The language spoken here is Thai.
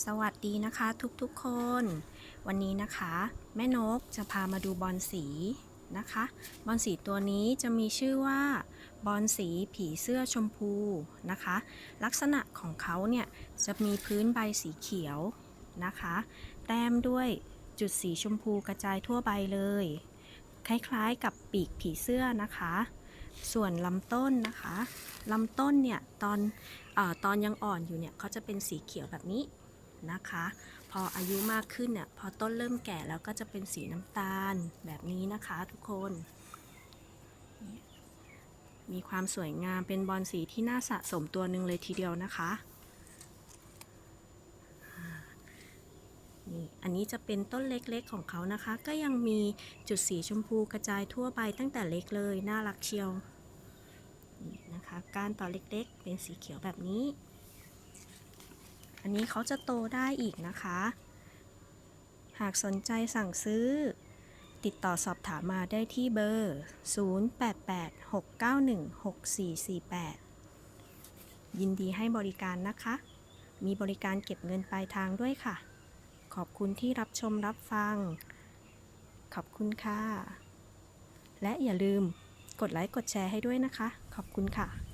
สวัสดีนะคะทุกๆคน วันนี้นะคะ แม่นกจะพามาดูบอลสีนะคะ บอลสีตัวนี้จะมีชื่อว่า บอลสีผีเสื้อชมพูนะคะ ลักษณะของเขาเนี่ยจะมีพื้นใบสีเขียวนะคะ แต้มด้วยจุดสีชมพูกระจายทั่วใบเลย คล้ายๆกับปีกผีเสื้อนะคะ ส่วนลำต้นนะคะลำต้นเนี่ยตอนอตอนยังอ่อนอยู่เนี่ยเขาจะเป็นสีเขียวแบบนี้ นะคะ พออายุมากขึ้นเนี่ยพอต้นเริ่มแก่แล้วก็จะเป็นสีน้ำตาลแบบนี้นะคะทุกคน มีความสวยงามเป็นบอลสีที่น่าสะสมตัวหนึ่งเลยทีเดียวนะคะนี่อันนี้จะเป็นต้นเล็กๆของเขานะคะ ก็ยังมีจุดสีชมพูกระจายทั่วใบตั้งแต่เล็กเลย น่ารักเชียวนี่นะคะ ก้านต่อเล็กๆ เป็นสีเขียวแบบนี้ อันนี้เขาจะโตได้อีกนะคะ หากสนใจสั่งซื้อ ติดต่อสอบถามมาได้ที่เบอร์ 0886916448 ยินดีให้บริการนะคะ มีบริการเก็บเงินปลายทางด้วยค่ะ ขอบคุณที่รับชมรับฟัง ขอบคุณค่ะ และอย่าลืมกดไลค์กดแชร์ให้ด้วยนะคะ ขอบคุณค่ะ